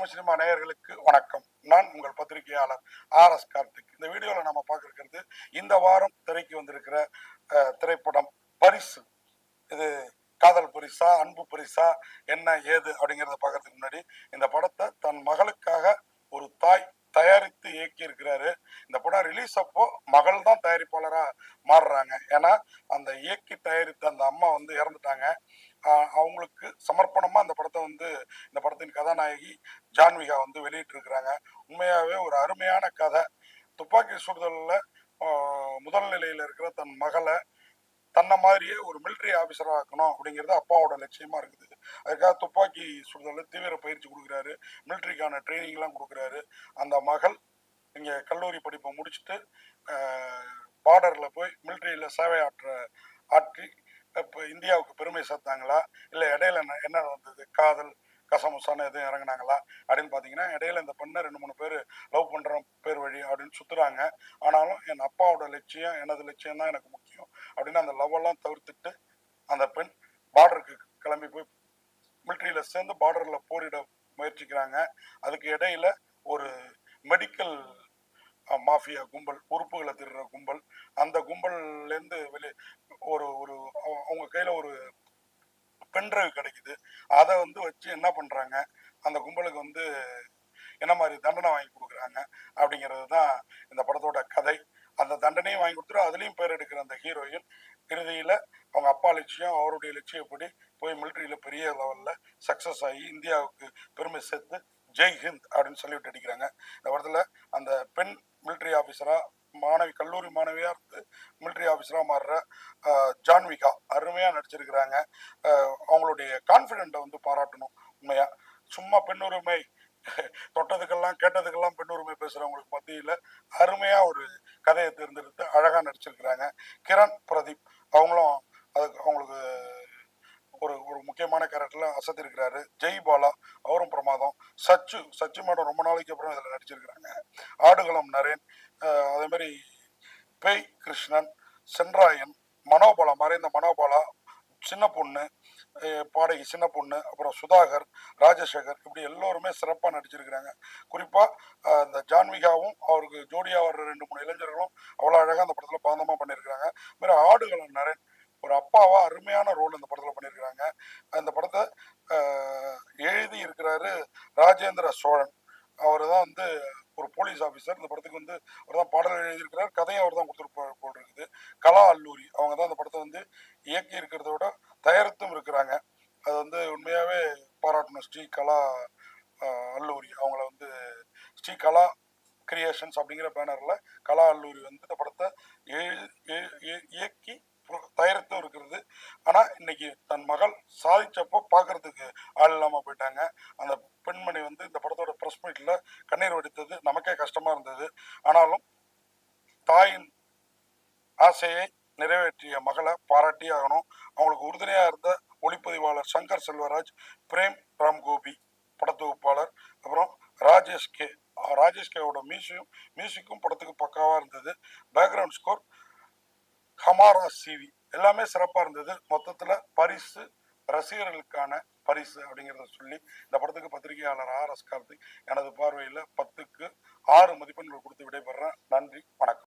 Tamil cinema நேயர்களுக்கு வணக்கம். நான் உங்கள் பத்திரிகையாளர் ஆர் எஸ் கார்த்திக். இந்த வீடியோவில் நம்ம பார்க்க இந்த வாரம் திரைக்கு வந்திருக்கிற திரைப்படம் பரிசு. இது காதல் பரிசா அன்பு பரிசா என்ன ஏது அப்படிங்கிறத பார்க்கறதுக்கு முன்னாடி இந்த படத்தை தன் மகளுக்காக ஒரு தாய் தயாரித்து இயக்கி இருக்கிறாரு இந்த படம் ரிலீஸ் அப்போ மகள் தான் தயாரிப்பாளராக மாறுறாங்க. ஏன்னா அந்த இயக்கி தயாரித்த அந்த அம்மா வந்து இறந்துட்டாங்க. அவங்களுக்கு சமர்ப்பணமாக அந்த படத்தை வந்து இந்த படத்தின் கதாநாயகி ஜான்விகா வந்து வெளியிட்டிருக்கிறாங்க. உண்மையாகவே ஒரு அருமையான கதை. துப்பாக்கி சுடுதலில் முதல் நிலையில் இருக்கிற தன் மகளை தன்னை மாதிரியே ஒரு மிலிட்ரி ஆஃபீஸராக ஆக்கணும் அப்படிங்கிறது அப்பாவோட லட்சியமாக இருக்குது. அதுக்காக துப்பாக்கி சுடுதலில் தீவிர பயிற்சி கொடுக்குறாரு. மிலிட்ரிக்கான ட்ரைனிங்லாம் கொடுக்குறாரு. அந்த மகள் இங்கே கல்லூரி படிப்பை முடிச்சுட்டு பார்டரில் போய் மிலிட்ரியில் சேவை ஆற்ற ஆற்றி இப்போ இந்தியாவுக்கு பெருமை சேர்த்தாங்களா? இல்லை இடையில என்ன என்ன வந்தது காதல் கசமுசான எதுவும் இறங்குனாங்களா? அப்படின்னு பார்த்தீங்கன்னா இடையில இந்த பெண்ணை ரெண்டு மூணு பேர் லவ் பண்ணுற பேர் வழி அப்படின்னு சுற்றுறாங்க ஆனாலும் என் அப்பாவோட லட்சியம் எனது லட்சியம் தான் எனக்கு முக்கியம் அப்படின்னு அந்த லவ் எல்லாம் தவிர்த்துட்டு அந்த பெண் பார்டருக்கு கிளம்பி போய் மிலிட்ரியில் சேர்ந்து பார்டரில் போரிட முயற்சிக்கிறாங்க. அதுக்கு இடையில ஒரு மெடிக்கல் மாஃபியா கும்பல் உறுப்புகளை திருடுற கும்பல் அந்த கும்பல்லேருந்து வெளியே ஒரு ஒரு அவங்க கையில் ஒரு பென்ட்ரைவ் கிடைக்குது. அதை வந்து வச்சு என்ன பண்ணுறாங்க அந்த கும்பலுக்கு வந்து என்ன மாதிரி தண்டனை வாங்கி கொடுக்குறாங்க அப்படிங்கிறது தான் இந்த படத்தோட கதை. அந்த தண்டனையும் வாங்கி கொடுத்துட்டு அதுலேயும் பேர் எடுக்கிற அந்த ஹீரோயின் இறுதியில் அவங்க அப்பா லட்சியம் அவருடைய லட்சியப்படி போய் மிலிட்ரியில் பெரிய லெவலில் சக்ஸஸ் ஆகி இந்தியாவுக்கு பெருமை சேர்த்து ஜெய் ஹிந்த் அப்படின்னு சொல்லிவிட்டு அடிக்கிறாங்க இந்த படத்தில் அந்த பெண் மிலிட்ரி ஆஃபீஸராக மாணவி கல்லூரி மாணவியாக இருந்து மிலிட்ரி ஆஃபீஸராக மாறுற ஜான்விகா அருமையாக நடிச்சிருக்கிறாங்க. அவங்களுடைய கான்ஃபிடென்ட்டை வந்து பாராட்டணும் உண்மையாக சும்மா பெண்ணுரிமை தொட்டதுக்கெல்லாம் கேட்டதுக்கெல்லாம் பெண்ணுரிமை பேசுகிறவங்களுக்கு மத்தியில் அருமையாக ஒரு கதையை தேர்ந்தெடுத்து அழகாக நடிச்சிருக்கிறாங்க. கிரண் பிரதீப் அவங்களும் அதுக்கு அவங்களுக்கு ஒரு ஒரு முக்கியமான கேரக்டர்ல அசத்திருக்கிறாரு ஜெய் பாலா அவரும் பிரமாதம். சச்சு சச்சு மேடம் ரொம்ப நாளைக்கு அப்புறம் இதில் நடிச்சிருக்கிறாங்க. ஆடுகளம் நரேன் அதே மாதிரி பேய் கிருஷ்ணன் சென்ராயன் மனோபாலா மறைந்த மனோபாலா சின்ன பொண்ணு பாடகி சின்ன பொண்ணு அப்புறம் சுதாகர் ராஜசேகர் இப்படி எல்லோருமே சிறப்பாக நடிச்சிருக்கிறாங்க. குறிப்பாக இந்த ஜான்விகாவும் அவருக்கு ஜோடியாக வர்ற ரெண்டு மூணு இளைஞர்களும் அவ்வளோ அழகாக அந்த படத்தில் பாந்தமாக பண்ணியிருக்கிறாங்க இது மாதிரி ஆடுகளம் நரேன் ஒரு அப்பாவா அருமையான ரோல் இந்த படத்தில் பண்ணியிருக்கிறாங்க அந்த படத்தை எழுதி இருக்கிறாரு ராஜேந்திர சோழன். அவர் தான் வந்து ஒரு போலீஸ் ஆஃபீஸர் இந்த படத்துக்கு வந்து அவர் தான் பாடல் எழுதியிருக்கிறார். கதையும் அவர் தான் கொடுத்துட்டு போல் கலா அல்லூரி. அவங்க தான் அந்த படத்தை வந்து இயக்கி இருக்கிறத விட தயாரித்தும் இருக்கிறாங்க. அது வந்து உண்மையாகவே பாராட்டணும். ஸ்ரீ கலா அல்லூரி. அவங்கள வந்து ஸ்ரீ கலா கிரியேஷன்ஸ் அப்படிங்கிற பேனரில் கலா அல்லூரி வந்து இந்த படத்தை எழு- இயக்கி ஆனால் இன்னைக்கு தன் மகள் சாதிச்சப்போ பார்க்கறதுக்கு ஆள் இல்லாமல் போயிட்டாங்க. அந்த பெண்மணி வந்து இந்த படத்தோட ப்ரெஸ் மீட்டில் கண்ணீர் வடித்தது நமக்கே கஷ்டமாக இருந்தது. ஆனாலும் தாயின் ஆசையை நிறைவேற்றிய மகளை பாராட்டி ஆகணும். அவங்களுக்கு உறுதுணையாக இருந்த ஒளிப்பதிவாளர் சங்கர் செல்வராஜ் பிரேம் ராம் கோபி படத்தொகுப்பாளர் அப்புறம் ராஜேஷ் கே ராஜேஷ் கேவோட மியூசியம் மியூசிக்கும் படத்துக்கு பக்காவாக இருந்தது. பேக்ரவுண்ட் ஸ்கோர் ஹமாரா சிவி. எல்லாமே சிறப்பாக இருந்தது. மொத்தத்தில் பரிசு ரசிகர்களுக்கான பரிசு அப்படிங்கிறத சொல்லி இந்த படத்துக்கு பத்திரிகையாளர் ஆர் எஸ் கார்த்திக் எனது பார்வையில் பத்துக்கு ஆறு மதிப்பெண்கள் கொடுத்து விடைபெறேன். நன்றி வணக்கம்.